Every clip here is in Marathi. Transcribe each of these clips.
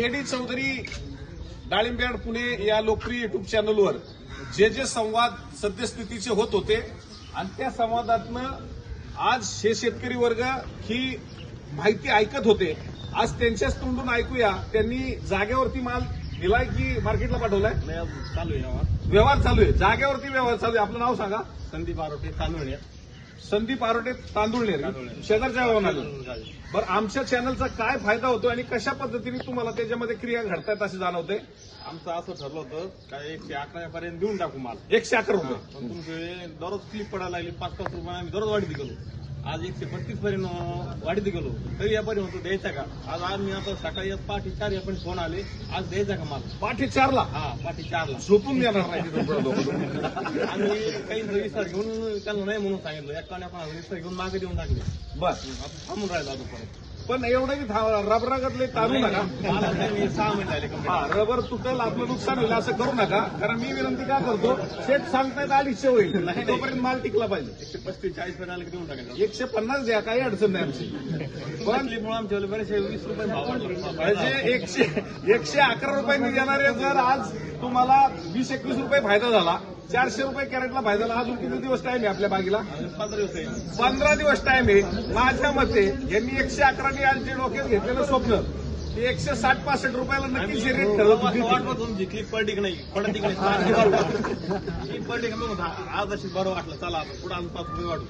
केडी चौधरी डाळिंबयाड पुणे या लोकप्रिय युट्यूब चॅनलवर जे जे संवाद सद्यस्थितीचे होत होते आणि त्या संवादातनं आज हे शेतकरी वर्ग ही माहिती ऐकत होते. आज त्यांच्याच तोंडून ऐकूया. त्यांनी जागेवरती माल दिलाय की मार्केटला पाठवलाय? चालू आहे व्यवहार. चालू आहे. जागेवरती व्यवहार चालू आहे. आपलं नाव सांगा. संदीप आरोटे तांदूळ संदीप आरोटे तांदूळनेर. शेजारच्या गावाला बरं आमच्या चॅनलचा काय फायदा होतो आणि कशा पद्धतीने तुम्हाला त्याच्यामध्ये क्रिया घडतायत असे जाणवते? आमचं असं ठरलं होतं काय एकशे अकरा पर्यंत देऊन टाकू माल. एकशे अकरा रुपये. पण तुमचे दररोज क्लिप पडायला लागली पाच पाच रुपये आम्ही दररोज वाढीत गेलो. आज एकशे पस्तीस पर्यंत वाढीत गेलो. तरी यापर्यंत म्हणतो द्यायचा का? आज आम्ही आता सकाळी पहाटे चार यापर्यंत फोन आले. आज द्यायचा का माल? पाठी चारला? हा पहाटे चारला. झोपून देणार नाही. आम्ही काही विस्तार घेऊन त्यांना नाही म्हणून सांगितलं. एकाने आपण विस्तार घेऊन मागे देऊन टाकले. आता थांबून राहिलो आता परत पण एवढं की रबरागतले तारू नका. हा रबर तुटल आपलं नुकसान होईल असं करू नका. कारण मी विनंती का करतो शेत सांगतायत अडीचशे होईल. नाही. तोपर्यंत माल टिकला पाहिजे. एकशे पस्तीस चाळीस आले की देऊन टाकायचं एकशे पन्नास द्या काही अडचण नाही आमची. पण मुळे आमच्या बरेचसे वीस रुपये म्हणजे एकशे एकशे अकरा रुपयांनी देणारे जर आज तुम्हाला वीस एकवीस रुपये फायदा झाला चारशे रुपये कॅरेटला फायदा अजून किती दिवस टाइम आहे आपल्या बागेला? पंधरा दिवस आहे. पंधरा दिवस टाइम आहे. माझ्या मते यांनी एकशे अकराने आज जे डोक्यात घेतलेलं स्वप्न. ते एकशे साठ पासष्ट रुपयाला नक्कीच हे रेट ठरवत. तुमची क्लिप पडली नाही पडत. क्लिप पडली आज अशी बरं वाटलं चला पुढे आम्ही पाच रुपये वाटू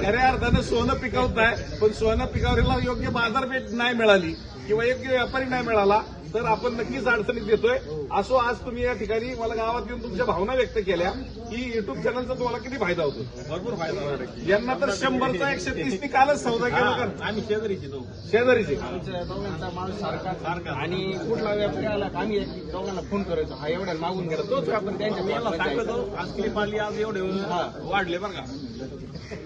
खऱ्या अर्थानं सोनं पिकवत आहे पण सोनं पिकावरीला योग्य बाजारपेठ नाही मिळाली. किंवा योग्य व्यापारी नाही मिळाला तर आपण नक्कीच अडचणीत येतोय. असो आज तुम्ही या ठिकाणी मला गावात येऊन तुमच्या भावना व्यक्त केल्या. की युट्यूब चॅनलचा तुम्हाला किती फायदा होतो? भरपूर फायदा. यांना तर शंभरचा एकशे तीस नी कालच सौदा केला हा, का आम्ही शेजारीची तो शेजारीचे. सारखा. आणि कुठला व्यापारी आला का आम्ही एक- दोघांना फोन करायचो. हा एवढ्या मागून गेला. तोच व्यापारी त्यांच्या. आज क्लिप आली आज एवढे वाढले बरं का.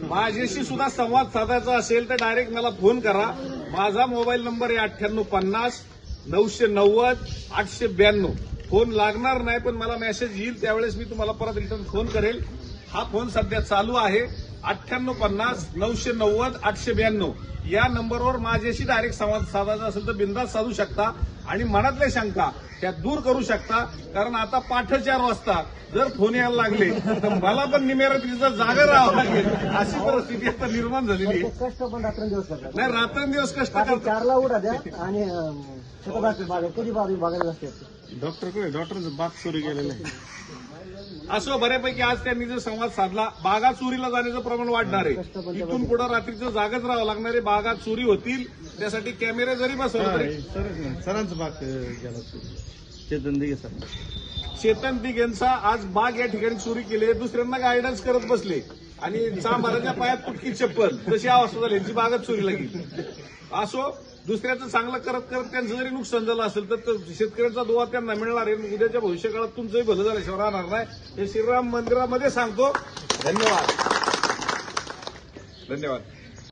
माझ्याशी सुद्धा संवाद साधायचा असेल तर डायरेक्ट मला फोन करा. माझा मोबाईल नंबर आहे अठ्ठ्याण्णव पन्नास नऊशे नव्वद आठशे ब्याण्णव. फोन लागणार नाही पण मला मेसेज येईल त्यावेळेस मी तुम्हाला परत रिटर्न फोन करेल. हा फोन सध्या चालू आहे. अठ्ठ्याण्णव पन्नास नऊशे नव्वद आठशे ब्याण्णव. या नंबरवर माझ्याशी डायरेक्ट संवाद साधायचा असेल तर बिंदास साधू शकता आणि मनातल्या शंका त्या दूर करू शकता. कारण आता पाठ चार वाजता. जर फोन यायला लागले तर मला पण निमेरात्रीचं जागा राहावं लागेल. अशी परिस्थिती आता निर्माण झालेली आहे. कष्ट पण रात्रंदिवस करतात. नाही रात्रंदिवस कष्ट रात्री करतात. चारला उठा द्या आणि अं, शेतात असते बागा कधी बाग बघायला असते डॉक्टरकडे डॉक्टरचं बात सुरू केलेलं आहे. असं बऱ्यापैकी आज त्यांनी जो संवाद साधला बागा चोरीला जाण्याचं प्रमाण वाढणार आहे. इथून पुढे रात्रीचं जागच राहावं लागणार आहे. बागा चोरी होतील त्यासाठी कॅमेरे जरी बसवले सरांचं बाग चेतन दिघे सर. चेतन दिग यांचा आज बाग या ठिकाणी चोरी केली दुसऱ्यांना गायडन्स करत बसले. आणि चांभाराच्या पायात तुटकी चप्पल. तशी अवस्था झाली यांची बागच चोरीला गेली. असो दुसऱ्याचं चांगलं करत करत त्यांचं जरी नुकसान झालं असेल तर शेतकऱ्यांचा दुवा त्यांना मिळणार आहे. उद्याच्या भविष्यकाळात तुमचंही भलं झाल्याशिवाय राहणार नाही. हे श्रीराम मंदिरामध्ये सांगतो. धन्यवाद. धन्यवाद.